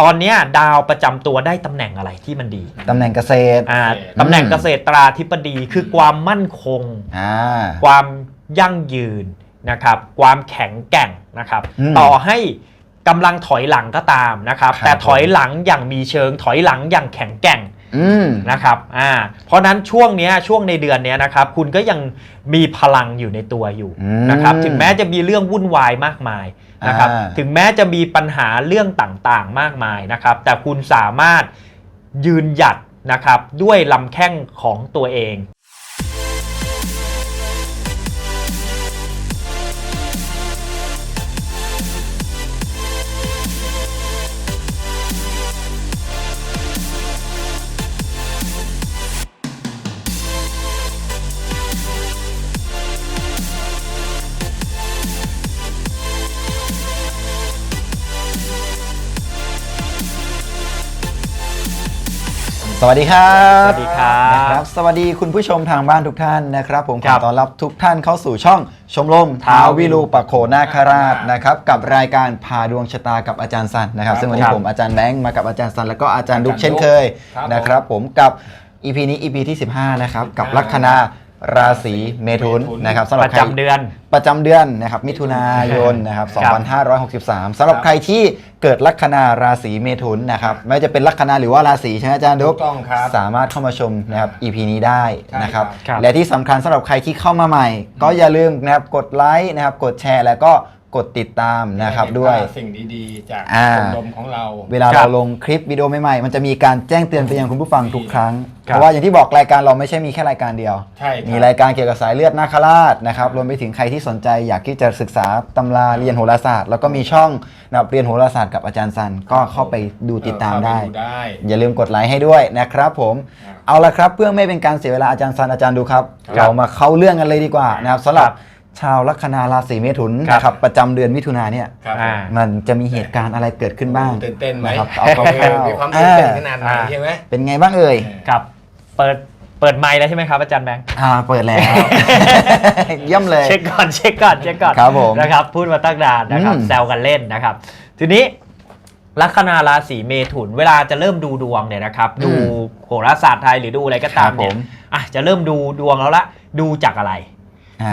ตอนเนี้ยดาวประจำตัวได้ตำแหน่งอะไรที่มันดีตำแหน่งเกษตร อ่าโอเคตำแหน่งเกษตราธิบดีคือความมั่นคง อ่า ความยั่งยืนนะครับ ความแข็งแกร่งนะครับ อืมต่อให้กำลังถอยหลังก็ตามนะครับ ครับแต่ถอยหลังอย่างมีเชิงถอยหลังอย่างแข็งแกร่งอืม นะครับอ่าเพราะนั้นช่วงเนี้ยช่วงในเดือนเนี้ยนะครับคุณก็ยังมีพลังอยู่ในตัวอยู่อืมนะครับถึงแม้จะมีเรื่องวุ่นวายมากมายนะครับอ่าถึงแม้จะมีปัญหาเรื่องต่างๆมากมายนะครับ แต่คุณสามารถยืนหยัดนะครับด้วยลำแข้งของตัวเอง สวัสดีครับสวัสดีครับนะครับ สวัสดีคุณผู้ชมทางบ้านทุกท่านนะครับ ผมขครัอบต้อนรับทุกท่านเข้าสู่ช่องชมรมท้าววิรูปโขนาคราชนะครับกับรายการพาดวงชะตากับอาจารย์สันนะครับ ซึ่งวันนี้ครับผมอาจารย์แบงค์มากับอาจารย์สันแล้วก็อาจารย์ดุกอาจารย์เช่นเคยครับนะครับ ผมกับ EP นี้ EP ที่ 15 นะครับ กับลัคนา ราศีเมถุนเมถุนนะครับสำหปรับระใคร จำเดือน ประจำเดือนนะครับมิถุนายนนะครับครับ2563สำหรับใครที่เกิดลัคนาราศีเมถุนนะครับไม่ว่าจะเป็นลัคนาหรือว่าราศีใช่ไหมอาจารย์ดุ๊กถูกต้องครับสามารถเข้ามาชมนะครับ EP นี้ได้นะครับ ใช่ครับ และที่สำคัญสำหรับใครที่เข้ามาใหม่ ก็อย่าลืมนะครับกดไลค์นะครับกดแชร์แล้วก็ กดติดตามนะครับด้วยสิ่งดีๆ จากอ่า ชมรมของเรา เวลาครัเราบลงคลิปวิดีโอใหม่ๆ มันจะมีการแจ้งเตือนไปยังคุณผู้ฟังทุกครั้ง ครับเพราะว่าอย่างที่บอกรายการเราไม่ใช่มีแค่รายการเดียว ใช่ครับ มีรายการเกี่ยวกับสายเลือดนาคราชนะครับ รวมไปถึงใครที่สนใจอยากที่จะศึกษาตำราเรียนโหราศาสตร์ แล้วก็มีช่องนะครับเรียนโหราศาสตร์กับอาจารย์ซัน ก็เข้าไปดูติดตามได้เข้ปได้ อย่าลืมกดไลค์ให้ด้วยนะครับผม ครับเอาละครับเพื่อไม่เป็นการเสียเวลาอาจารย์ซันอาจารย์ดูครับ ครับเรามาเข้าเรื่องกันเลยดีกว่านะครับสำหรับครับ ชาวลัคนาราศีเมถุนครับ นะครับประจำเดือนมิถุนาเนี่ย ครับอ่า มันจะมีเหตุการณ์อะไรเกิดขึ้นบ้าง ตื่นเต้นไหมนะครับเอาคเอร่าอวมีความๆตื่นเต้นอ่า ขนาดไหนอ่า ใช่ไหมเป็นไงบ้างเอ่ยครับเปิดเปิดไมค์แล้วใช่ไหมครับอาจารย์แบงค์ อ่าเปิดแล้ว เยี่ยมเลย เช็คก่อนเช็คก่อนเช็คก่อนครับผมนะครับพูดมาตั้งนานนะครับอืม แซวกันเล่นนะครับ ทีนี้ลัคนาราศีเมถุนเวลาจะเริ่มดูดวงเนี่ยนะครับ ดูโหราศาสตร์ไทยหรือดูอะไรก็ตามเนี่ยอะจะเริ่มดูดวงแล้วละดูจากอะไรอ่า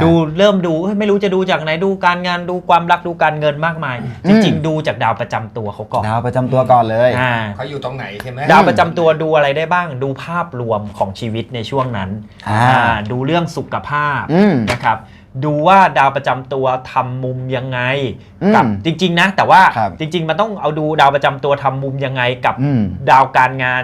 ดูเริ่มดูเอ้ยไม่รู้จะดูจากไหนดูการงานดูความรักดูการเงินมากมายอืจมริง ๆ ดูจากดาวประจำตัวเขาก่อนดาวประจำตัวก่อนเลยอ่าเขาอยู่ตรงไหนใช่ไหมดาวประจำตัวดูอะไรได้บ้าง ดูภาพรวมของชีวิตในช่วงนั้นอ่าอ่าดูเรื่องสุขภาพอืมนะครับดูว่าดาวประจำตัวทำมุมยังไงอืมกับจริง ๆ นะ แต่ว่าครับจริง ๆ มันต้องเอาดูดาวประจำตัวทำมุมยังไงกับอืมดาวการงาน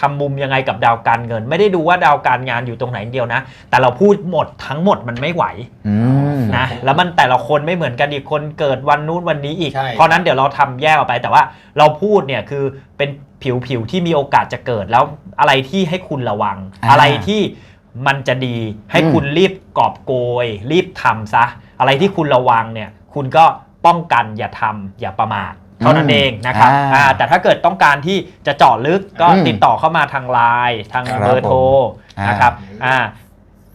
ทำมุมยังไงกับดาวการเงิน ไม่ได้ดูว่าดาวการงานอยู่ตรงไหนเดียวนะ แต่เราพูดหมดทั้งหมดมันไม่ไหวอืมนะแล้วมันแต่ละคนไม่เหมือนกันอีกคนเกิดวันนู้นวันนี้อีกใช่เพราะนั้นเดี๋ยวเราทำแยกออกไป แต่ว่าเราพูดเนี่ยคือเป็นผิวผิวๆที่มีโอกาสจะเกิดแล้วอะไรที่ให้คุณระวังอ่าอะไรที่มันจะดีให้อืมคุณรีบกอบโกย รีบทำซะ อะไรที่คุณระวังเนี่ย คุณก็ป้องกันอย่าทำอย่าประมาท เท่านั้นเองนะครับอ่าอ่าแต่ถ้าเกิดต้องการที่จะเจาะลึกก็อืมติดต่อเข้ามาทางไลน์ทางครับเบอร์โทรผมนะครับอ่า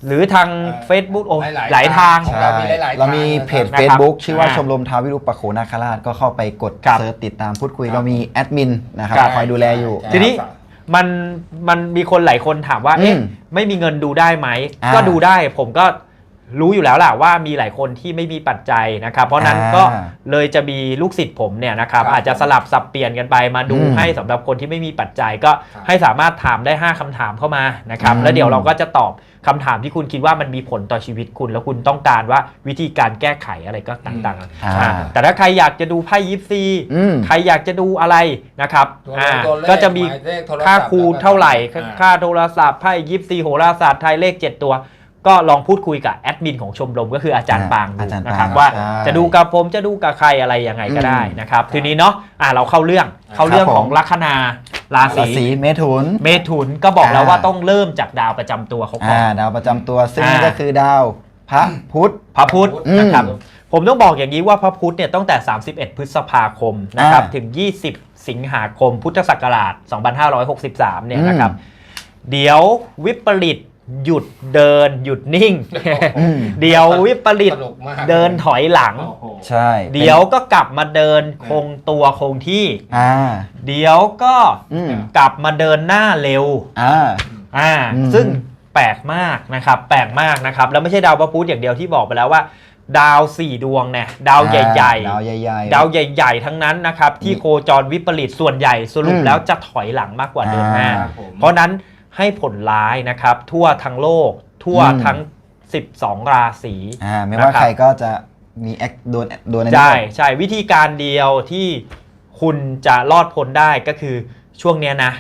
หรือทาง Facebook โอ้หลายๆหลายทางของเรามีหลายๆเรามีเพจทางนะครับ Facebook ชื่อว่าอ่าชมรมท้าววิรุปปโขนาคราชก็เข้าไปกดครับเซิร์ชติดตามพูดคุยครับเรามีแอดมินนะครับครับคอยดูแลอยู่ใช่ทีนี้มันมันมีคนหลายคนถามว่าอืมเอ๊ะไม่มีเงินดูได้ไหมอ่าก็ดูได้ผมก็ รู้อยู่แล้วแหละว่ามีหลายคนที่ไม่มีปัจจัยนะครับ เพราะนั้นอ่าก็เลยจะมีลูกศิษย์ผมเนี่ยนะครับครับอาจจะสลับสับเปลี่ยนกันไปมาดูอืมให้สำหรับคนที่ไม่มีปัจจัยก็ครับให้สามารถถามได้ 5คำถามเข้ามานะครับอืมแล้วเดี๋ยวเราก็จะตอบคำถามที่คุณคิดว่ามันมีผลต่อชีวิตคุณ แล้วคุณต้องการว่าวิธีการแก้ไขอะไรก็ต่างๆอ่าอ่าแต่ถ้าใครอยากจะดูไพ่ยิปซีอืมใครอยากจะดูอะไรนะครับตัวอ่าตัวเลขก็จะมีหายเลขโทรศัพท์ค่าคูณเท่าไหร่อ่าค่าโทรศัพท์ไพ่ยิปซีโหราศาสตร์ไทยเลข 7 ตัว ก็ลองพูดคุยกับแอดมินของชมรมก็คืออาจารย์อ่าปางดูอาจารย์นะครับปางว่าใช่จะดูกับผมจะดูกับใครอะไรยังไงก็ได้อืมนะครับทีนี้เนาะอ่าเราเข้าเรื่องเข้าเรื่องครับผมของลัคนาราราศีศีเมถุน เมถุนก็บอกแล้วอ่าว่าต้องเริ่มจากดาวประจำตัวเขาก่ออ่านดาวประจำตัวซึ่งอ่าก็คือดาวพระพุธพระพุธอืมนะครับผมต้องบอกอย่างนี้ว่าพระพุธเนี่ยตั้งแต่ 31 พฤษภาคมนะครับอ่าถึง 20 สิงหาคมพุทธศักราช 2563 เนี่ยนะครับ เดี๋ยววิปริต หยุดเดินหยุดนิ่ง อืม เดี๋ยววิปริตตลกมาก เดินถอยหลัง โอ้โหใช่เดี๋ยวก็กลับมาเดินคงตัวคงที่ อ่า เดี๋ยวก็อืมกลับมาเดินหน้าเร็ว อ่า อ่าอืม ซึ่งแปลกมากนะครับ แปลกมากนะครับ แล้วไม่ใช่ดาวพระพุธอย่างเดียวที่บอกไปแล้วว่า ดาวสี่ดวงเนี่ยดาวใหญ่ดาวใหญ่ๆ ดาวใหญ่ ๆ ทั้งนั้นนะครับ ที่โคจรวิปริตส่วนใหญ่สรุปอืมแล้วจะถอยหลังมากกว่าเดินหน้า อ่า ครับผม เพราะนั้น ให้ผลร้ายนะครับ ทั่วทั้งโลก ทั่วอืมทั้ง 12 ราศีอ่าไม่ว่านะครับใครก็จะมีแอคโดนโดนอันนี้ใช่หมดใช่วิธีการเดียวที่คุณจะรอดพ้นได้ก็คือช่วงเนี้ยนะ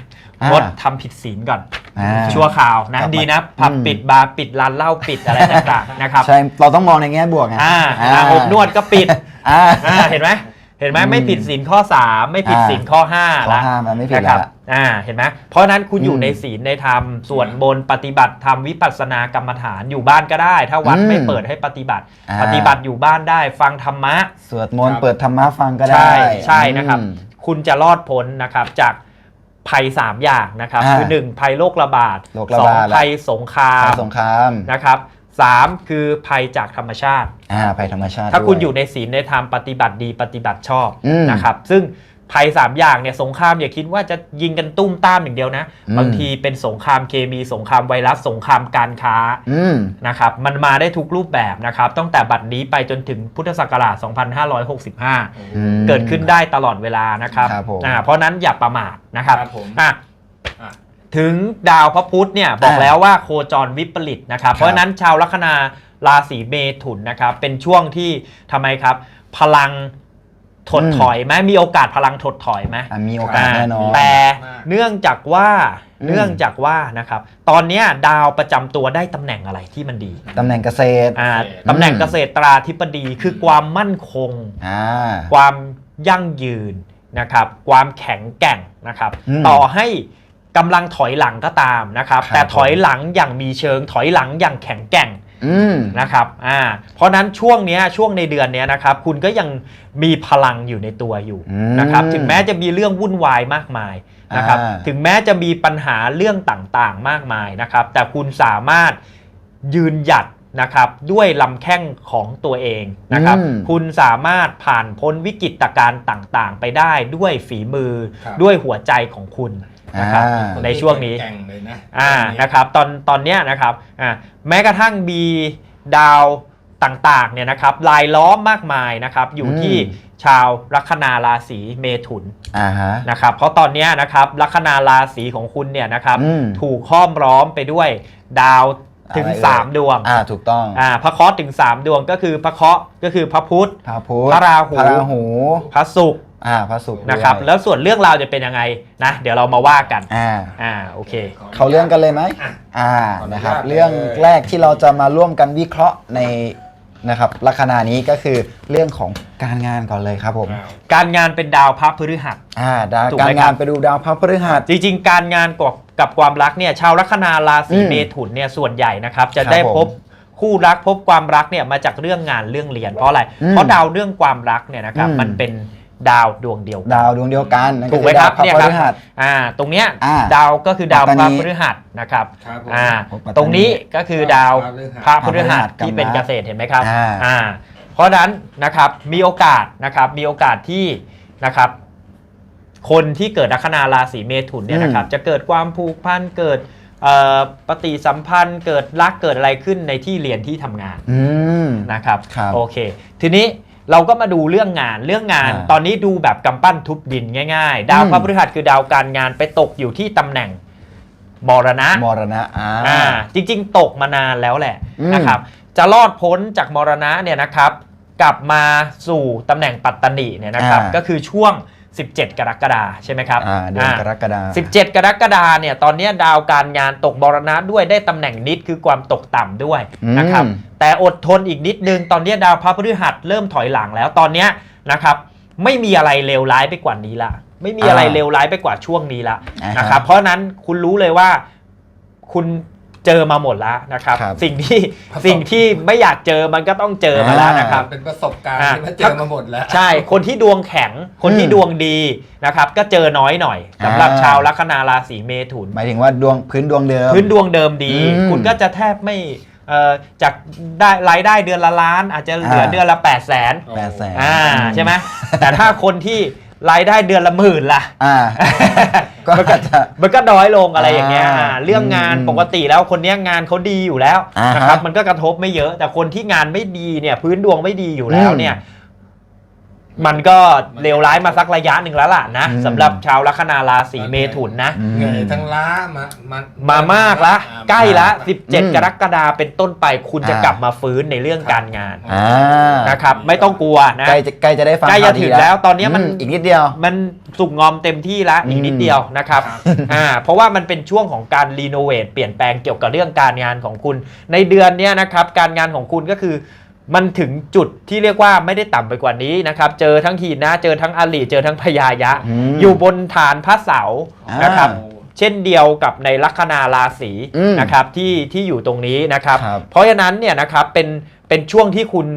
อ่างดทำผิดศีลก่อนอ่าชั่วคราวนะกลับมาดีนะผับอืมปิดบาร์ปิดร้านเหล้าปิดอะไรต่างๆนะครับใช่เราต้องมองในแง่บวกไงอ่าอ่าอบนวดก็ปิดอ่าอ่าเห็นไหม เห็นไหมอืมไม่ผิดศีลข้อ 3 ไม่ผิดอ่าศีลข้อ5ข้อละห้ามันไม่ผิดนะครับละอ่าเห็นไหมเพราะฉะนั้นคุณอยู่อืมในศีลในธรรมส่วนบนปฏิบัติธรรมวิปัสสนากรรมฐานอยู่บ้านก็ได้ ถ้าวัดอืมไม่เปิดให้ปฏิบัติ อ่า ปฏิบัติอยู่บ้านได้ฟังธรรมะ สวดมนต์ครับเปิดธรรมะฟังก็ได้ใช่ใช่นะครับ อืม คุณจะรอดพ้นนะครับจากภัย 3 อย่างนะครับ อ่าคือ 1 ภัยโรคระบาดโรคระสองบาดละภัยสงครามภัยสงคราม นะครับ สามคือภัยจากธรรมชาติ อ่าภัยธรรมชาติถ้าคุณด้ว อยู่ในศีลในธรรมปฏิบัติดีปฏิบัติชอบอืมนะครับ ซึ่งภัย 3 อย่างเนี่ยสงครามอย่าคิดว่าจะยิงกันตุ้มต้ามอย่างเดียวนะ อืม บางทีเป็นสงครามเคมีสงครามไวรัสสงครามการค้าอืม นะครับมันมาได้ทุกรูปแบบนะครับตั้งแต่บัดนี้ไปจนถึงพุทธศักราช 2565อืมเกิดขึ้นได้ตลอดเวลานะครับครับผม อ่าเพราะนั้นอย่าประมาทนะครับครับผม อะอะ ถึงดาวพระพุธเนี่ยบอกอ่าแล้วว่าโคจรวิปริตนะครับครับ เพราะฉะนั้นชาวลัคนาราศีเมถุนนะครับ เป็นช่วงที่ทำไมครับ พลังถดอืมถอยไหมมีโอกาสพลังถดถอยไหมอะมีโอกาสแน่นอนแต่มากเนื่องจากว่าอืมเนื่องจากว่านะครับ ตอนเนี้ยดาวประจำตัวได้ตำแหน่งอะไรที่มันดีตำแหน่งเกษตรอ่าเกษตรตำแหน่งเกษตราธิบดีคือความมั่นคงอ่าความยั่งยืนนะครับ ความแข็งแกร่งนะครับอืมต่อให้ กำลังถอยหลังก็ตามนะครับ ครับ แต่ถอยหลังอย่างมีเชิง ถอยหลังอย่างแข็งแกร่ง อืม นะครับ อ่า เพราะนั้นช่วงเนี้ยช่วงในเดือนเนี้ยนะครับ คุณก็ยังมีพลังอยู่ในตัวอยู่อืมนะครับ ถึงแม้จะมีเรื่องวุ่นวายมากมายนะครับ อ่า ถึงแม้จะมีปัญหาเรื่องต่างๆมากมายนะครับ แต่คุณสามารถยืนหยัดนะครับ ด้วยลำแข้งของตัวเองนะครับ อืมคุณสามารถผ่านพ้นวิกฤตการณ์ต่างๆ ไปได้ด้วยฝีมือ ครับ ด้วยหัวใจของคุณ นะครับอ่าในช่วงนี้แก่งเลยนะอ่าช่วงนี้นะครับตอนตอนเนี้ยนะครับอ่าแม้กระทั่งมีดาวต่างๆเนี่ยนะครับลายล้อมมากมายนะครับอยู่อืมที่ชาวลัคนาราศีเมถุนอ่าฮะนะครับเพราะตอนเนี้ยนะครับลัคนาราศีของคุณเนี่ยนะครับอืมถูกห้อมล้อมไปด้วยดาวถึงอะไรเอ่ย3ดวงอ่าถูกต้องอ่าพระเคราะห์ถึง 3 ดวงก็คือพระเคราะห์ก็คือพระพุธพระพุธพระราหูพระราหูพระศุกร์ อ่าพระศุกร์นะครับ ด้วยแล้วส่วนเรื่องราวจะเป็นยังไงนะ เดี๋ยวเรามาว่ากัน อ่า อ่า โอเค เขาเรื่องกันเลยไหม อะ อ่าขออนุญาตนะครับเลยเรื่องแรกที่เราจะมาร่วมกันวิเคราะห์ในนะครับลัคนานี้ก็คือเรื่องของการงานก่อนเลยครับผม อ้าว การงานเป็นดาวพระพฤหัส อ่าดาวถูกไหมการครังานบไปดูดาวพระพฤหัส จริงๆ การงานกับกับความรักเนี่ย ชาวลัคนาราศีอืมเมถุนเนี่ย ส่วนใหญ่นะครับ จะครับได้ผมพบคู่รักพบความรักเนี่ย มาจากเรื่องงานเรื่องเรียน เพราะอะไร อืมเพราะดาวเรื่องความรักเนี่ยนะครับ อืม มันเป็น ดาวดวงเดียวกันดาวดวงเดียวกันนั่นถูก็กไหคืมอคดารัวบพระเนี่ยครับพฤหัสอ่า ตรงเนี้ยอ่าดาวก็คือดาวปัตพตาระนีพฤหัสนะครับครับผมอ่าปัตตานีตรงนี้ก็คือดาวพระพฤหัสพระพฤหัสพระพฤหัสที่เป็นกรรมะเกษตรเห็นไหมครับ อ่าอ่าเพราะฉะนั้นนะครับมีโอกาสนะครับมีโอกาสที่นะครับคนที่เกิดลัคนาราศีเมถุนเนี่ยนะครับจะเกิดความผูกพันเกิดเอ่อปฏิสัมพันธ์เกิดรักเกิดอะไรขึ้นในที่เรียนที่ทำงานอืมนะครับครับโอเค ทีนี้ เราก็มาดูเรื่องงานเรื่องงาน อ่าตอนนี้ดูแบบกำปั้นทุบดินง่าย ๆ ดาวอืม พระพฤหัสคือดาวการงานไปตกอยู่ที่ตำแหน่งมรณะ มรณะอ่า อ่าจริงๆ ตกมานานแล้วแหละอืม นะครับ จะรอดพ้นจากมรณะเนี่ยนะครับ กลับมาสู่ตำแหน่งปัตตนิเนี่ยนะครับอ่าก็คือช่วง 17 กรกฎาใช่ไหมครับอ่าเดือนอ่ากรกฎาคม17กรกฎาเนี่ยตอนเนี้ยดาวการงานตกมรณะด้วยได้ตำแหน่งนิดคือความตกต่ำด้วยนะครับอืมแต่อดทนอีกนิดนึงตอนเนี้ยดาวพระพฤหัสเริ่มถอยหลังแล้วตอนเนี้ยนะครับไม่มีอะไรเลวร้ายไปกว่านี้ละ ไม่มีอะไรอ่าเลวร้ายไปกว่าช่วงนี้ละอ่าฮะนะครับเพราะฉะนั้นคุณรู้เลยว่าคุณ เจอมาหมดแล้วนะครับ ครับสิ่งที่ประสบ สิ่งที่ไม่อยากเจอมันก็ต้องเจอมาแล้วนะครับ เป็นประสบการณ์อะ ที่มาเจอมาหมดแล้ว ใช่ คนที่ดวงแข็ง คนที่อืมดวงดีนะครับ ก็เจอน้อยหน่อยสำหรับอ่า ชาวลัคนาราศีเมถุน หมายถึงว่าดวงพื้นดวงเดิม พื้นดวงเดิมดี อืมคุณก็จะแทบไม่เอ่อจากได้รายได้เดือนละล้าน อาจจะเหลืออ่าเดือนละ8 0 0แสนแปดแสน อ่าใช่ไหมแต่ถ้าคนที่ รายได้เดือนละหมื่นล่ะ อ่าก็มันก็อาจจะ มันก็น้อยลงอะไรอย่างเงี้ยอ่าอ่าเรื่องงานอืมปกติแล้วคนเนี้ยงานเขาดีอยู่แล้วอ่าฮะนะครับมันก็กระทบไม่เยอะ แต่คนที่งานไม่ดีเนี่ยพื้นดวงไม่ดีอยู่แล้วอืมเนี่ย มันก็เลวร้ายมาสักระยะหนึ่งแล้วล่ะนะอืม สำหรับชาวลัคนาราศีเมถุนนะ อืม เหนื่อยทั้งล้ามามามามากละอ่าใกล้ละ อืม17 กรกฎาเป็นต้นไปคุณจะอ่ากลับมาฟื้นในเรื่องการงานอ่านะครับ ไม่ต้องกลัวนะ ใกล้จะใกล้จะได้ฟังใกล้จะข่าวดีถึงแล้วตอนเนี้ยมันอีกนิดเดียว มันสุกงอมเต็มที่แล้วอีกนิดอืมเดียวนะครับครับอ่าเพราะว่ามันเป็นช่วงของการรีโนเวทเปลี่ยนแปลงเกี่ยวกับเรื่องการงานของคุณ ในเดือนเนี้ยนะครับ การงานของคุณก็คือ มันถึงจุดที่เรียกว่าไม่ได้ต่ำไปกว่านี้นะครับ เจอทั้งขีดนะเจอทั้งอลีเจอทั้งพยายะ อืมอยู่บนฐานพระเสาร์อ่านนะครับเช่นเดียวกับในลัคนาราศีอืมนะครับที่ที่อยู่ตรงนี้นะครับ ครับ เพราะฉะนั้นเนี่ยนะครับเป็นเป็นช่วงที่คุณ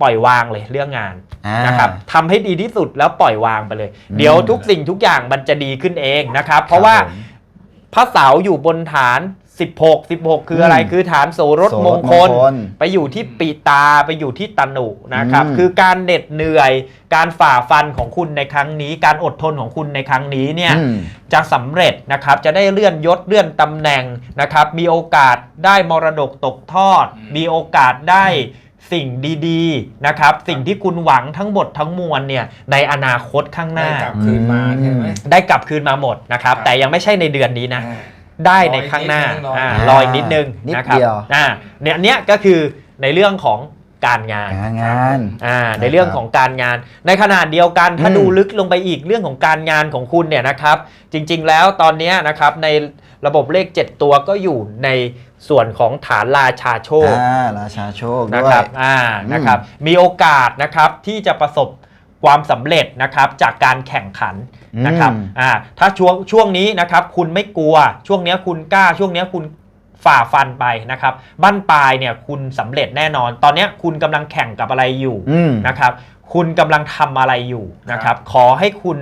ปล่อยวางเลยเรื่องงาน อ่า นะครับทำให้ดีที่สุดแล้วปล่อยวางไปเลย อืมเดี๋ยวทุกสิ่งทุกอย่างมันจะดีขึ้นเองนะครับ เพราะว่าครับผม พระเสาร์อยู่บนฐาน 16 16 คืออะไรอืมคือฐานโสรถโสรถมงคลมงคลไปอยู่ที่ปีตาไปอยู่ที่ตนุนะครับ อืม คือการเหน็ดเหนื่อย การฝ่าฟันของคุณในครั้งนี้ การอดทนของคุณในครั้งนี้เนี่ย อืม จะสำเร็จนะครับจะได้เลื่อนยศเลื่อนตำแหน่งนะครับ มีโอกาสได้มรดกตกทอดอืมมีโอกาสได้สิ่งดีๆนะครับ สิ่งที่คุณหวังทั้งหมดทั้งมวลเนี่ยในอนาคตข้างหได้น้า กลับคืนมาใช่ไหม ได้กลับคืนมาหมดนะครับ ครับ แต่ยังไม่ใช่ในเดือนนี้นะ อ่า ได้ในข้างหน้ารออีกนิดนึง อ่ารออีกนิดนึงนิดนะครับเดียว อ่าเนี่ยอันเนี้ยก็คือในเรื่องของการงาน งานงานอ่าในเรื่องของการงาน ในขณะเดียวกันถ้าอืม ดูลึกลงไปอีกเรื่องของการงานของคุณเนี่ยนะครับ จริงๆแล้วตอนเนี้ยนะครับในระบบเลข 7 ตัวก็อยู่ในส่วนของฐานราชาโชคอ่าราชาโชคนะด้วครัยบอ่านะครับมีโอกาสนะครับที่จะประสบ ความสำเร็จนะครับจากการแข่งขันนะครับอืมอ่าถ้าช่วงช่วงนี้นะครับคุณไม่กลัวช่วงเนี้ยคุณกล้าช่วงเนี้ยคุณฝ่าฟันไปนะครับบั้นปลายเนี่ยคุณสำเร็จแน่นอน ตอนเนี้ยคุณกำลังแข่งกับอะไรอยู่อืมนะครับคุณกำลังทำอะไรอยู่นะครับขอให้คุณ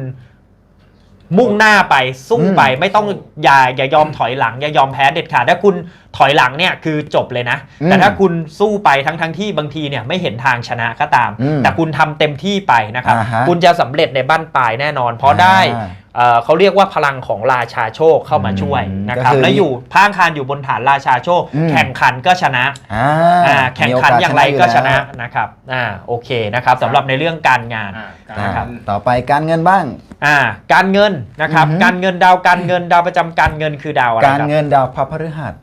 มุ่งหน้าไปสู้ไปอืมไม่ต้องอย่าอย่ายอมถอยหลัง อย่ายอมแพ้เด็ดขาดถ้าคุณ ถอยหลังเนี่ยคือจบเลยนะ อืมแต่ถ้าคุณสู้ไปทั้งทั้งที่บางทีเนี่ยไม่เห็นทางชนะก็ตาม อืมแต่คุณทำเต็มที่ไปนะครับ อ่าฮะคุณจะสำเร็จในบ้านปลายแน่นอน เพราะได้อ่าเอ่อเขาเรียกว่าพลังของราชาโชคเข้ามาช่วยอืมนะครับก็คือและอยู่พางคารอยู่บนฐานราชาโชค อืม แข่งขันก็ชนะอ่าอ่าแข่งขันมีโอย่างไรก็ชนะอยู่แล้วนะครับอ่าโอเคนะครับสำหรับในเรื่องการงาน อ่าการอ่านะครับต่อไปการเงินบ้าง อ่าการเงินนะครับอือฮึ การเงินดาวการเงินดาวประจำการเงินคือดาวอะไรการครับเงินดาวพระพฤหัส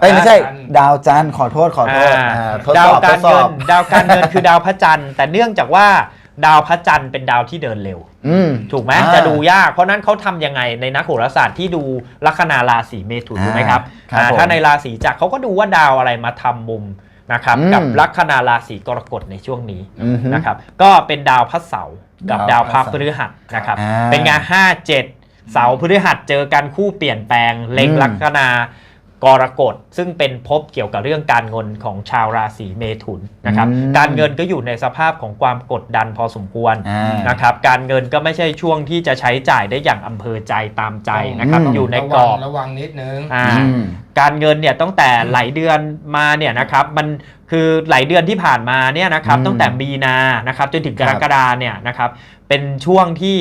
เอ้ยไม่ใช่ ดาวจันทร์ขอโทษขอโทษอ่าอ่าทดดาสวอบทการดสอเงิบนดาวการเงินคือดาวพระจันทร์แต่เนื่องจากว่าดาวพระจันทร์เป็นดาวที่เดินเร็ว อืม ถูกไหมอ่าจะดูยากเพราะนั้นเขาทำยังไงในนักโหราศาสตร์ที่ดูลัคนาราศีเมถุนอ่าถูกไหมครับครับอ่าผมถ้าในราศีจักรเขาก็ดูว่าดาวอะไรมาทำมุมนะครับอืม กับลัคนาราศีกรกฎในช่วงนี้อือฮึนะครับ ก็เป็นดาวพระเสาร์กับดาดาววพพระระเสาร์พฤหัสนะครับ อ่าเป็นไงานห้าเจ็ดเสาร์พฤหัสเจอกันคู่เปลี่ยนแปลงเล็งอืมลัคนา กรกฎซึ่งเป็นภพเกี่ยวกับเรื่องการเงินของชาวราศีเมถุนนะครับอืมการเงินก็อยู่ในสภาพของความกดดันพอสมควรอ่านะครับการเงินก็ไม่ใช่ช่วงที่จะใช้จ่ายได้อย่างอำเภอใจตามใจนะครับอืมอยู่ในกรอบระวังนิดนึงอ่าอืมการเงินเนี่ยตั้งแต่หลายเดือนมาเนี่ยนะครับมันคือหลายเดือนที่ผ่านมาเนี่ยนะครับอืมตั้งแต่มีนานะครับจนถึงคกรับรกฎาเนี่ยนะครับเป็นช่วงที่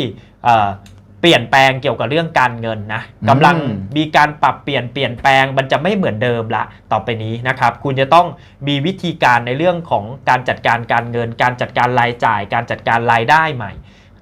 เอ่อเปลี่ยนแปลงเกี่ยวกับเรื่องการเงินนะกำลังมีการปรับเปลี่ยนเปลี่ยนแปลงมันจะไม่เหมือนเดิมละต่อไปนี้นะครับ คุณจะต้องมีวิธีการในเรื่องของการจัดการการเงิน การจัดการรายจ่าย การจัดการรายได้ใหม่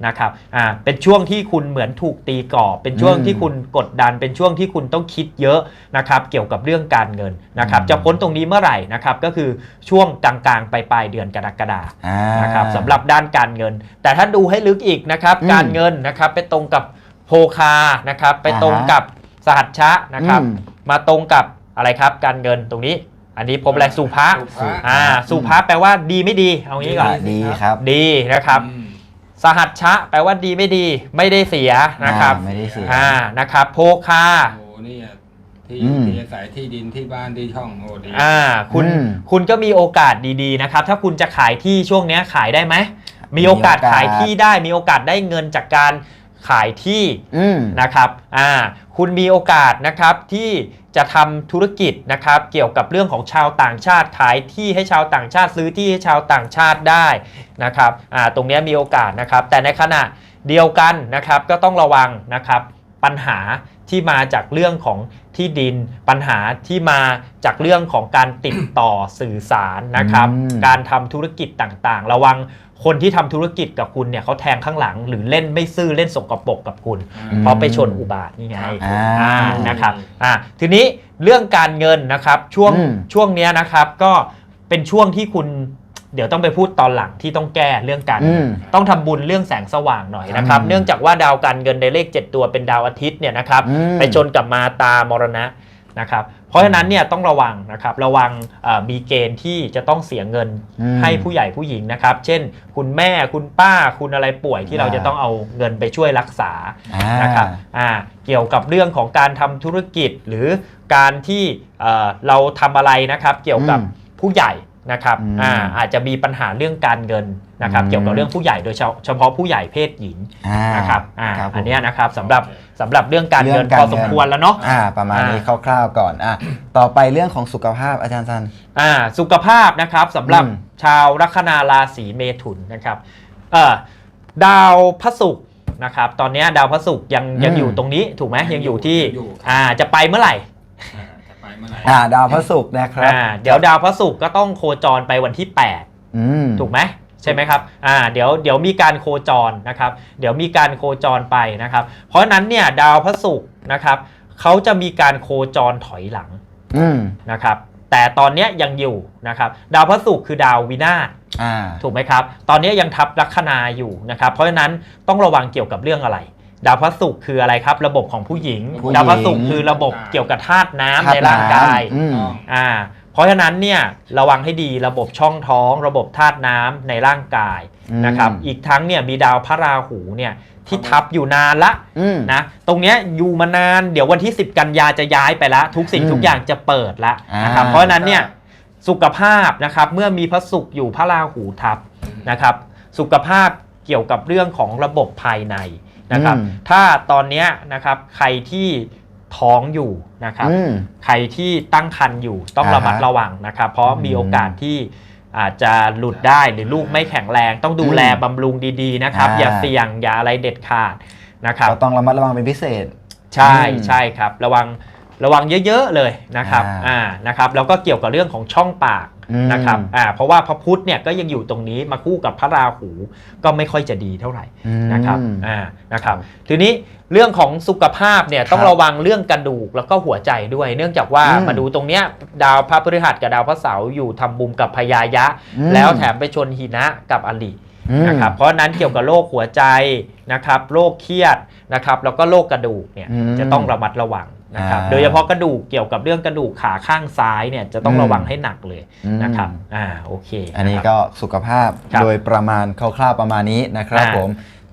นะครับอ่าเป็นช่วงที่คุณเหมือนถูกตีกรอบเป็นช่วงอืมที่คุณกดดัน เป็นช่วงที่คุณต้องคิดเยอะนะครับเกี่ยวกับเรื่องการเงินนะครับอืมจะพ้นตรงนี้เมื่อไหร่นะครับก็คือช่วงกลางๆไปปลายๆเดือนกรกฎาอ่านะครับสำหรับด้านการเงิน แต่ถ้าดูให้ลึกอีกนะครับอืมการเงินนะครับไปตรงกับโภคานะครับไปตรงอ่าฮะกับสหัชชะนะครับอืมมาตรงกับอะไรครับการเงินตรงนี้อันนี้พบอะไรสุภะสุภะอ่าสุภะแปลว่าดีไม่ดีเอางี้ก่อนดีครับดีนะครับอืม สหัชชะ แปลว่าดีไม่ดี ไม่ได้เสียนะครับอ่าไม่ได้เสีย อ่านะครับโภคา โอ้นี่อะที่ที่อืมที่อาศัยที่ดินที่บ้านที่ช่องโอ้ดี อ่าคุณอืมคุณก็มีโอกาสดีๆนะครับ ถ้าคุณจะขายที่ช่วงเนี้ยขายได้ไหมมีโอกาสมีโอกาส ขายที่ได้มีโอกาสได้เงินจากการ ขายที่อืม นะครับอ่าคุณมีโอกาสนะครับที่จะทำธุรกิจนะครับ เกี่ยวกับเรื่องของชาวต่างชาติขายที่ให้ชาวต่างชาติซื้อที่ให้ชาวต่างชาติได้นะครับอ่าตรงเนี้ยมีโอกาสนะครับ แต่ในขณะเดียวกันนะครับก็ต้องระวังนะครับ ปัญหาที่มาจากเรื่องของที่ดิน ปัญหาที่มาจากเรื่องของการติดต่อ สื่อสารนะครับ อืม การทำธุรกิจต่างๆ ระวัง คนที่ทำธุรกิจกับคุณเนี่ยเขาแทงข้างหลัง หรือเล่นไม่ซื่อเล่นสกปรกกับคุณอืมเพราะไปชนอุบาทนี่ไงอ่าอ่านะครับอ่าทีนี้เรื่องการเงินนะครับช่วงอืมช่วงเนี้ยนะครับก็เป็นช่วงที่คุณเดี๋ยวต้องไปพูดตอนหลังที่ต้องแก้เรื่องการอืเงินมต้องทำบุญเรื่องแสงสว่างหน่อยนะครับอืมเนื่องจากว่าดาวการเงินในเลข 7 ตัวเป็นดาวอาทิตย์เนี่ยนะครับอืมไปชนกับมาตามรณะนะครับ เพราะฉะนั้นเนี่ยต้องระวังนะครับระวังเอ่อมีเกณฑ์ที่จะต้องเสียเงินอืมให้ผู้ใหญ่ผู้หญิงนะครับ เช่น คุณแม่คุณป้าคุณอะไรป่วยที่เราอ่าจะต้องเอาเงินไปช่วยรักษาอ่านะครับอ่าเกี่ยวกับเรื่องของการทำธุรกิจหรือการที่เอ่อเราทำอะไรนะครับ เกี่ยวกับอืมผู้ใหญ่ นะครับอืมอ่าอาจจะมีปัญหาเรื่องการเงินนะครับอืมเกี่ยวกับเรื่องผู้ใหญ่โดยเฉพาะเฉพาะผู้ใหญ่เพศหญิงอ่านะครับอ่าครับผมอันเนี้ยนะครับสำหรับสำหรับเรื่องการเงินเรื่องการพอสมควรแล้วเนาะอ่าประมาณนี้อ่าคร่าวๆก่อนอะต่อไปเรื่องของสุขภาพอาจารย์ซันอ่าสุขภาพนะครับสำหรับอืมชาวลัคนาราศีเมถุนนะครับเอ่อดาวพระศุกร์นะครับตอนเนี้ยดาวพระศุกร์ยังยังอยู่ตรงนี้ถูกไหมยังอยู่ที่อ่าจะไปเมื่อไหร่อ่าจะไปเมื่อไหร่อ่าดาวพระศุกร์นะครับอ่าเดี๋ยวดาวพระศุกร์ก็ต้องโคจรไปวันที่8อืมถูกไหมใช่ไหมครับอ่าเดี๋ยวเดี๋ยวมีการโคจรนะครับ เดี๋ยวมีการโคจรไปนะครับ เพราะฉะนั้นเนี่ยดาวพระศุกร์นะครับเขาจะมีการโคจรถอยหลังอืมนะครับ แต่ตอนเนี้ยยังอยู่นะครับ ดาวพระศุกร์คือดาววินาศอ่าถูกไหมครับ ตอนนี้ยังทับลัคนาอยู่นะครับ เพราะฉะนั้นต้องระวังเกี่ยวกับเรื่องอะไร ดาวพระศุกร์คืออะไรครับ ระบบของผู้หญิง ผู้หญิง ดาวพระศุกร์คือระบบเกี่ยวกับธาตุน้ำธาในตุร่างกายน้ำอืม อ่าเพราะฉะนั้นเนี่ยระวังให้ดีระบบช่องท้อง ระบบธาตุน้ำในร่างกายนะครับอืมอีกทั้งเนี่ยมีดาวพระราหูเนี่ยที่ทับอยู่นานละอืม นะตรงเนี้ยอยู่มานานเดี๋ยววันที่ 10 กันยาจะย้ายไปละทุกสิ่งอืมทุกอย่างจะเปิดละนะครับอ่า เพราะฉะนั้นเนี่ยสุขภาพนะครับเมื่อมีพระศุกร์อยู่พระราหูทับนะครับสุขภาพเกี่ยวกับเรื่องของระบบภายใน นะครับอืมถ้าตอนเนี้ยนะครับใครที่ท้องอยู่นะครับอืมใครที่ตั้งครรภ์อยู่ต้องอ่าฮะระมัดระวังนะครับ เพราะมีโอกาสที่อาจจะหลุดได้หรือลูกไม่แข็งแรง ต้องดูแลอืมบำรุงดีๆนะครับอ่าอย่าเสี่ยงอย่าอะไรเด็ดขาดนะครับเราต้องระมัดระวังเป็นพิเศษ ใช่อืมใช่ครับ ระวังระวังเยอะๆเลยนะครับอ่าอ่านะครับแล้วก็เกี่ยวกับเรื่องของช่องปากอืม นะครับอ่าเพราะว่าพระพุธเนี่ยก็ยังอยู่ตรงนี้มาคู่กับพระราหูก็ไม่ค่อยจะดีเท่าไหร่อืมนะครับอ่านะครับทีนี้เรื่องของสุขภาพเนี่ยต้องครับระวังเรื่องกระดูกแล้วก็หัวใจด้วย เนื่องจากว่าอืมมาดูตรงเนี้ยดาวพระพฤหัสกับดาวพระเสาร์อยู่ทำบุมกับพญายะอืมแล้วแถมไปชนหินะกับอลิอืมนะครับเพราะฉะนั้นเกี่ยวกับโรคหัวใจนะครับโรคเครียดนะครับแล้วก็โรคกระดูกเนี่ยอืมจะต้องระมัดระวัง นะครับอ่าโดยเฉพาะกระดูกเกี่ยวกับเรื่องกระดูกขาข้างซ้ายเนี่ยจะต้องอืมระวังให้หนักเลยอืมนะครับอ่าโอเค อันนี้ะครับก็สุขภาพครับโดยประมาณคร่าวๆประมาณนี้นะครับอ่าผม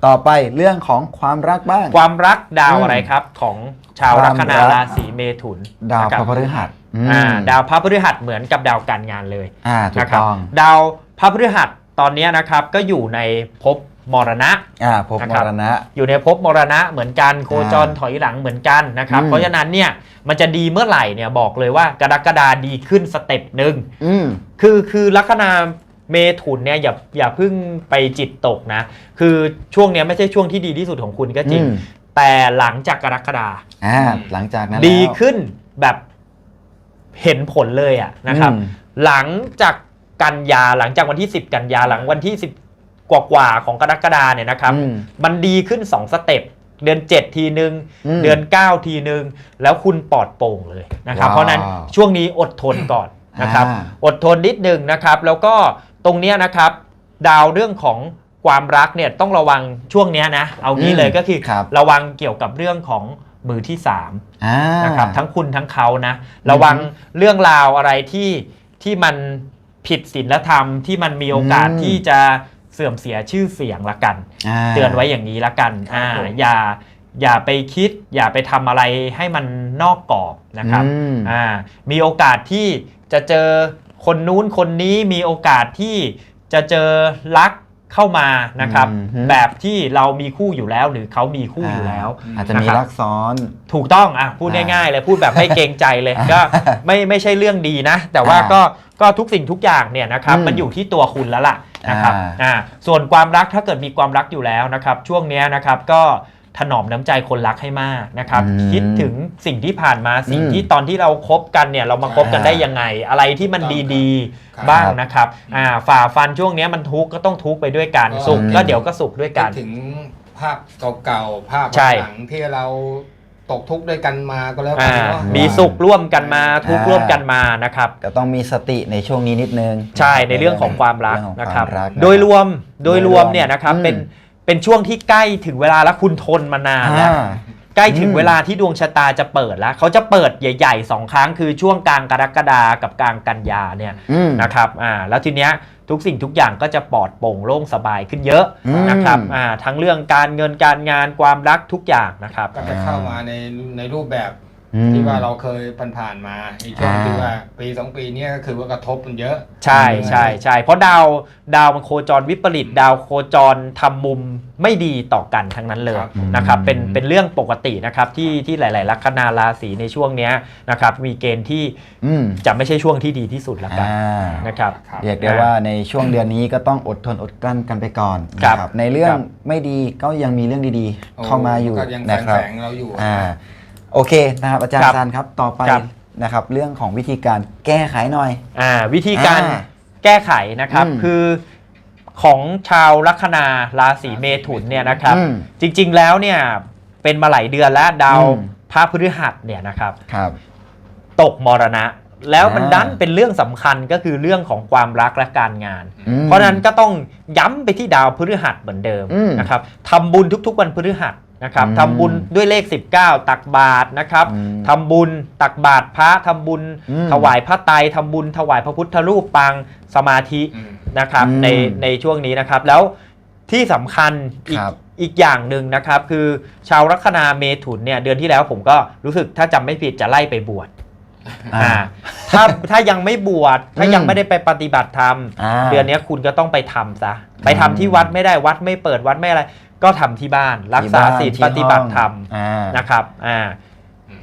ต่อไปเรื่องของความรักบ้าง ความรักดาวอืมอะไรครับของชาวความลัคนารักราศีเมถุน ดาวนะคพรัระบพฤหัสอืมอ่าดาวพระพฤหัสเหมือนกับดาวการงานเลยอ่าถูกนะครับต้องดาวพระพฤหัสตอนเนี้ยนะครับก็อยู่ในภพ มรณะอ่าพบนะมครับรณะ อยู่ในภพมรณะเหมือนกันโคจรอ่าถอยหลังเหมือนกันนะครับอืมเพราะฉะนั้นเนี่ยมันจะดีเมื่อไหร่เนี่ยบอกเลยว่ากรกฎาดีขึ้นสเต็ปหนึ่งอืมคือคือลัคนาเมถุนเนี่ยอย่าอย่าเพิ่งไปจิตตกนะ คือช่วงเนี้ยไม่ใช่ช่วงที่ดีที่สุดของคุณก็จริงอืมแต่หลังจากกรกฎาอ่าหลังจากนั้นดีแล้วขึ้นแบบเห็นผลเลยอะนะครับอืมหลังจากกันยาหลังจากวันที่ 10 กันยาหลังวันที่10 กว่าๆของกรกฎาเนี่ยนะครับ อืมมันดีขึ้น 2 สเต็ป เดือน 7 ทีนึง อืมเดือน 9 ทีนึง แล้วคุณปลอดโปร่งเลยนะครับ ว้าวเพราะฉะนั้นช่วงนี้อดทนก่อนนะครับ อ่า อดทนนิดนึงนะครับ แล้วก็ตรงเนี้ยนะครับ ดาวเรื่องของความรักเนี่ยต้องระวังช่วงเนี้ยนะ เอางี้เลยก็คือครับ ระวังเกี่ยวกับเรื่องของมือที่3อ่า นะครับทั้งคุณทั้งเขานะระวังเรื่องราวอะไรที่ที่มันผิดศีลธรรมที่มันมีโอกาสอืมที่จะเสื่อมเสียชื่อเสียงละกันาเตือนไว้อย่างนี้ละกันอ่าผมอย่าอย่าไปคิด อย่าไปทำอะไรให้มันนอกกรอบนะครับอืมอ่ามีโอกาสที่จะเจอคนนู้นคนนี้มีโอกาสที่จะเจอรักเข้ามานะครับอืมฮึแบบที่เรามีคู่อยู่แล้วหรือเขามีคู่อยู่แล้ว อาจจะมีนะครับรักซ้อนถูกต้องอะพูดอ่าง่ายๆเลยพูดแบบไม่เกรงใจเลยก็ไม่ไม่ใช่เรื่องดีนะ แต่ว่าอ่าก็ก็ทุกสิ่งทุกอย่างเนี่ยนะครับอืมมันอยู่ที่ตัวคุณแล้วล่ะ นะครับอ่าอ่าส่วนความรักถ้าเกิดมีความรักอยู่แล้วนะครับ ช่วงเนี้ยนะครับก็ถนอมน้ำใจคนรักให้มากนะครับอืมคิดถึงสิ่งที่ผ่านมาสิ่งอืมที่ตอนที่เราคบกันเนี่ยเรามาคบกันได้ยังไง อะไรที่มันดีครับๆบ้างนะครับอ่าฝ่าฟันช่วงเนี้ยมันทุกข์ก็ต้องทุกข์ไปด้วยกันก็สุขก็เดี๋ยวก็สุขด้วยคิกัดนถึงภาพเก่าๆภาพใช่หลังที่เรา ตกทุกข์ด้วยกันมาก็แล้วกัอ่านเนาะมีสุขร่วมกันมาทุกข์ร่วมกันมานะครับ ก็ต้องมีสติในช่วงนี้นิดนึงใช่ในเรื่องของความรักเองของนะครับ วามรักโดยรวมโดโดยยรรววมมเนี่ยนะครับอืม เป็นเป็นช่วงที่ใกล้ถึงเวลาแล้วคุณทนมานานแล้วอ่า ใกล้ถึงอืม เวลาที่ดวงชะตาจะเปิดแล้วเขาจะเปิดใหญ่ๆสองครั้งคือช่วงกลางกรกฎากับกลางกันยาเนี่ยอืม นะครับอ่าแล้วทีเนี้ย ทุกสิ่งทุกอย่างก็จะปลอดโปร่งโล่งสบายขึ้นเยอะอืม นะครับอ่าทั้งเรื่องการเงินการงานความรักทุกอย่างนะครับ ก็จะเข้ามาในในรูปแบบอืม ที่ว่าเราเคยผ่านๆมาในช่วงอ่าที่ว่าปีสองปีเนี้ก็คือว่ากระทบมันเยอะ ใช่ใช่ใช่เพราะดาวดาวมันโคจรวิปริต ดาวโคจรทำมุมไม่ดีต่อกันทั้งนั้นเลยครับนะครับอืมเป็นเป็นเรื่องปกตินะครับที่ที่หลาย ๆ ลัคนาราศีในช่วงเนี้ยนะครับมีเกณฑ์ที่อืมจะไม่ใช่ช่วงที่ดีที่สุดแล้วกันอ่านะครับครับเรียกได้ว่าในช่วงเดือนนี้ก็ต้องอดทนอดกลั้นกันไปก่อนครับนะในเรื่องครับไม่ดีก็ยังมีเรื่องดีโอ้ๆเข้ามาอยู่ก็ยังนะครับแฝงๆเราอยู่อ่า โอเคนะครับ อาจารครัย์บซันครับต่อไปครับ นะครับ เรื่องของวิธีการแก้ไขหน่อย อ่าวิธีการอ่าแก้ไขนะครับอืมคือของชาวลัคนาราศีเมถุนเนี่ยนะครับ อืมจริงๆแล้วเนี่ยเป็นมาหลายเดือนแล้วดาวอืม พระพฤหัสเนี่ยนะครับ ครับ ตกมรณะ แล้วมันอ่า ดันเป็นเรื่องสำคัญก็คือเรื่องของความรักและการงาน อืม เพราะฉะนั้นก็ต้องย้ำไปที่ดาวพฤหัสเหมือนเดิมอืมนะครับทำบุญทุกๆวันพฤหัส นะครับอืมทำบุญด้วยเลข 19 ตักบาตรนะครับอืมทำบุญตักบาตรพระทำบุญอืมถวายพระไตรทำบุญ ถวายพระพุทธรูปปางสมาธิอืมนะครับอืมในในช่วงนี้นะครับแล้วที่สำคัญอีกครับอีกอย่างหนึ่งนะครับคือชาวลัคนาเมถุนเนี่ยเดือนที่แล้วผมก็รู้สึกถ้าจำไม่ผิดจะไล่ไปบวชอ่าอ่าถ้าถ้ายังไม่บวชถ้าอืมยังไม่ได้ไปปฏิบัติธรรมอ่าเดือนนี้คุณก็ต้องไปทำซะไปทำที่วัดไม่ได้วัดไม่เปิดวัดไม่อะไร ก็ทำที่บ้านรักษาศีลที่ปบ้านฏิบัติธรรมอ่านะครับอ่าอืม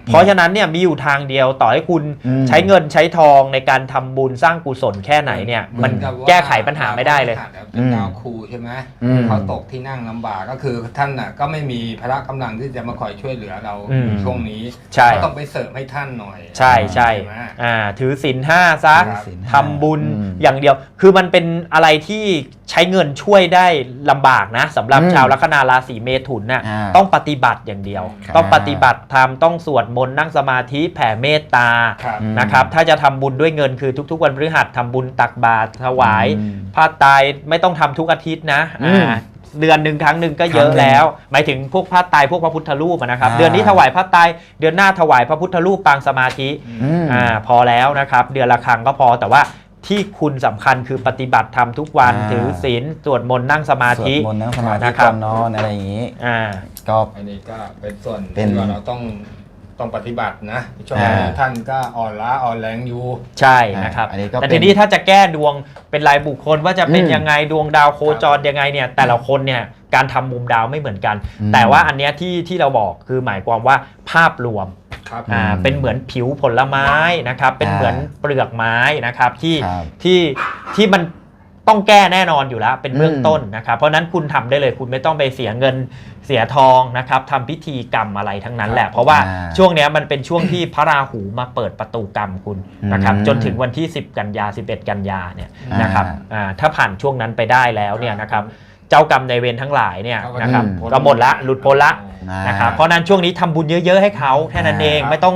เพราะฉะนั้นเนี่ยมีอยู่ทางเดียวต่อให้คุณอืมใช้เงินใช้ทองในการทำบุญสร้างกุศลแค่ไหนเนี่ย มันเหอว่าแก้ไขปัญหาไม่ได้เลยเป็นดาวครูใช่ไหมอืมเขาตกที่นั่งลำบากก็คือท่านน่ะก็ไม่มีพละกำลังที่จะมาคอยช่วยเหลือเราอืมช่วงนี้ใช่ก็ต้องไปเสริมให้ท่านหน่อย ใช่ใช่ไหมอ่าถือศีลห้าซะถือศีลทำบุญอืมอย่างเดียว คือมันเป็นอะไรที่ใช้เงินช่วยได้ลำบากนะสำหรับอืมชาวลัคนาราศีเมถุนน่ะอ่าต้องปฏิบัติอย่างเดียวครับต้องปฏิบัติธรรมต้องสวดมนต์นั่งสมาธิแผ่เมตตาครับอืมนะครับ ถ้าจะทำบุญด้วยเงินคือทุก ๆ วันพฤหัสทำบุญตักบาตรถวายอืมผ้าไตรไม่ต้องทำทุกอาทิตย์นะอืมอ่าเดือนหนึ่งครั้งหนึ่งก็เยอะครั้งหนึ่งแล้ว หมายถึงพวกผ้าไตรพวกพระพุทธรูปอะนะครับอ่าเดือนนี้ถวายผ้าไตรเดือนหน้าถวายพระพุทธรูปปางสมาธิอืมอ่าพอแล้วนะครับ เดือนละครั้งก็พอแต่ว่าที่คุณสำคัญคือปฏิบัติธรรมทุกวันอ่าถือศีลสวดมนต์นั่งสมาสวธิดมนต์นั่งสมาธินะครับก่อนนอนอะไรอย่างนี้อ่าก็อันนี้ก็เป็นส่วนเป็นที่ว่าเราต้อง ต้องปฏิบัตินะช่วงอ่านี้ท่านก็อ่อนล้าอ่อนแรงอยู่ ใช่นะครับอันนี้ก็แต่เป็นทีนี้ถ้าจะแก้ดวงเป็นรายบุคคลว่าจะเป็นอืมยังไงดวงดาวโคจรยังไงเนี่ยแต่ละคนเนี่ยการทำมุมดาวไม่เหมือนกัน อืมแต่ว่าอันเนี้ยที่ที่เราบอกคือหมายความว่าภาพรวมครับ อ่าอืมเป็นเหมือนผิวผลไม้นะครับเป็นอ่าเหมือนเปลือกไม้นะครับที่ครับ ที่ที่มัน ต้องแก้แน่นอนอยู่แล้ว เป็นเบื้องอืมต้นนะครับ เพราะฉะนั้นคุณทำได้เลยคุณไม่ต้องไปเสียเงินเสียทองนะครับทำพิธีกรรมอะไรทั้งนั้นแหละ เพราะว่าอ่าช่วงเนี้ยมันเป็นช่วงที่พระราหูมาเปิดประตูกรรมคุณนะครับอืมจนถึงวันที่ 10 กันยา 11 กันยาเนี่ยอ่านนะครับอ่าถ้าผ่านช่วงนั้นไปได้แล้วเนี่ยนะครับเจ้ากรรมในายเวรทั้งหลายเนี่ยนะครับอืมก็หมดละหลุดพ้นละอ่านะครับเพราะฉะนั้นช่วงนี้ทำบุญเยอะ ๆ ให้เขาแค่นั้นเองครับไม่ต้อง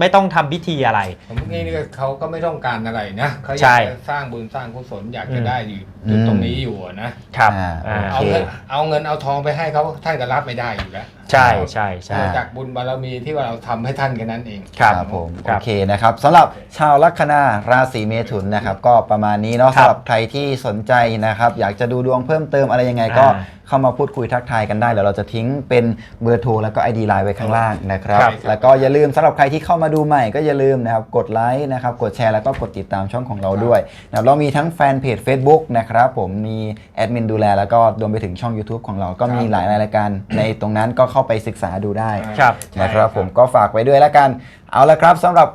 ไม่ต้องทำพิธีอะไร ผมพวกนี้นี่ก็เขาก็ไม่ต้องการอะไรนะเขาอใช่ ยากจะสร้างบุญสร้างกุศลอยากจะอืมได้อยู่จุดอืมตรงนี้อยู่อะนะ ครับอ่าอ่าเอาโอเค เงินเอาเงินเอาทองไปให้เขาท่านก็รับไม่ได้อยู่แล้ว ใช่ใช่ใช่อ่าจากบุญบารมีที่ว่าเราทำให้ท่านแค่นั้นเอง ครับผมครัโอบ เคนะครับสำหรับชาวลัคนาราศีเมถุนนะครับ ก็ประมาณนี้เนาะครับสำหรับใครที่สนใจนะครับ อยากจะดูดวงเพิ่มเติมอะไรยังไงก็อ่าเข้ามาพูดคุยทักทายกันได้เดี๋ยวเราจะทิ้งเป็นเบอร์โทรแล้วก็ ID ไลน์ไว้ข้างล่างนะครับ ครับ แล้วก็อย่าลืมสำหรับใครที่เข้ามาดูใหม่ก็อย่าลืมนะครับกดไลค์นะครับกดแชร์แล้วก็กดติดตามช่องของเราด้วยนะครับเรามีทั้งแฟนเพจ Facebook นะครับผมมีแอดมินดูแลแล้วก็รวมไปถึงช่อง YouTube ของเราก็มีหลายรายการในตรงนั้นก็เข้าไปศึกษาดูได้ครับ นะครับผมก็ฝากไว้ด้วยแล้วกัน เอาละครับสำหรับ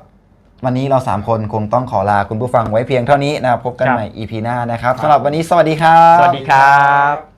วันนี้เรา 3 คนคงต้องขอลาคุณผู้ฟังไว้เพียงเท่านี้นะครับพบกันครับ ใหม่ EP หน้านะครับสำหรับวันนี้สวัสดีครับ สวัสดีครับ